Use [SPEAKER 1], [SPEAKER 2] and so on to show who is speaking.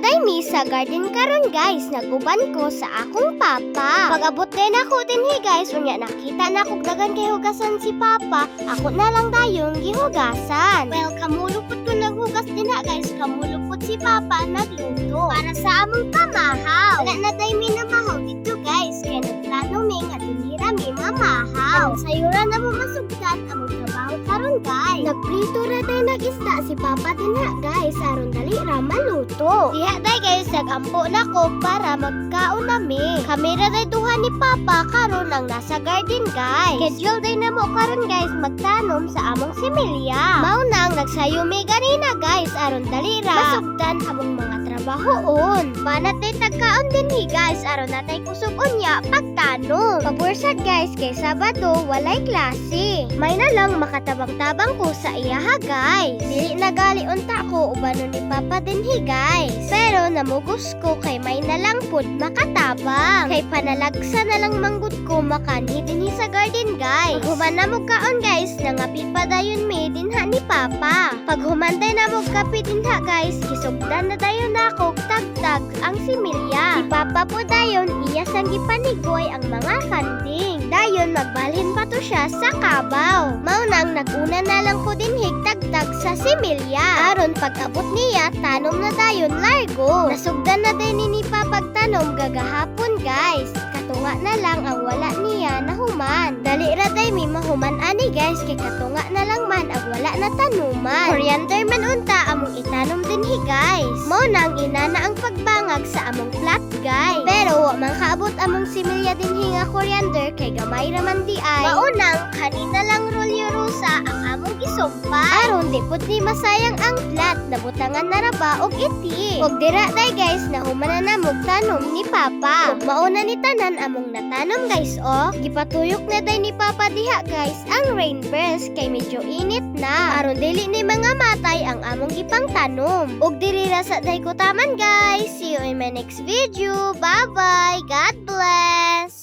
[SPEAKER 1] day mi sa garden karon guys, naguban ko sa akong papa. Pag-abot din ako dinhi guys, unya nakita na kog dagan kay hugasan si papa, ako na lang dayong gihugasan. Well, kamulupot ko naghugas din ha guys, kamulupot si papa nagluto. Para sa among pamahaw. Wala na day mi namahaw dito guys, kaya nagplano mi nga dinhira mi mamahaw. Sayura na mo masugdan guys. Nagprito ra day nag-isda si papa din ha guys, aron dali ra maluto. Diha day guys, nagampo na ko para magkaon nami. Kami ra day duha ni papa karon ang nasa garden guys. Schedule day na mo karon guys magtanom sa among similya. Mao nang nagsayo mi ganina guys aron dali ra masugdan among mga trabahoon. Banat day tagkaon guys aron natay kusog unya pagtanom. Pabursad guys kay Sabado walay klase. May na lang makatabang-tabang ko sa iyaha guys. Dili na gali unta ko ubano ni Papa din hi guys. Pero namugos ko kay may na lang pud makatabang. Kay panalagsa na lang manggod ko makanhi din hi sa garden guys. Human na mo kaon guys Papa. Pag humanday na mo kape dinha guys kisugdan na dayon ako tagtag ang similya. Si Papa po dayon iya sang gipanigoy ang mga kanding. Dayon magbalhin pa to siya sa kabaw. Mao nang naguna na lang ko din higtagtag sa similya. Aron pagkabot niya tanom na dayon largo. Nasugdan na din ni Papa pagtanom gagahapon guys. Katunga na lang ang wala niya guys kay katunga na lang man ang wala na tanuman. Coriander man unta among itanom din hi guys. Mao nang inana ang pagbangag sa among plat guys. Pero wa man kaabot among similya din hi nga coriander kay gamay ra man di ay. Maunang kanina lang rolyo rusa ang among isumpa. Ni masayang ang plat nabutangan na ra ba og iti. Og dira day guys na humana na tanom ni Papa. Ug mauna ni tanan among natanom guys o. Gipatuyok na day ni Papa diha guys ang rainburst kay medyo init na. Aron dili ni mga matay ang among gipang tanom. Ug diri ra sa day ko taman guys. See you in my next video. Bye bye. God bless.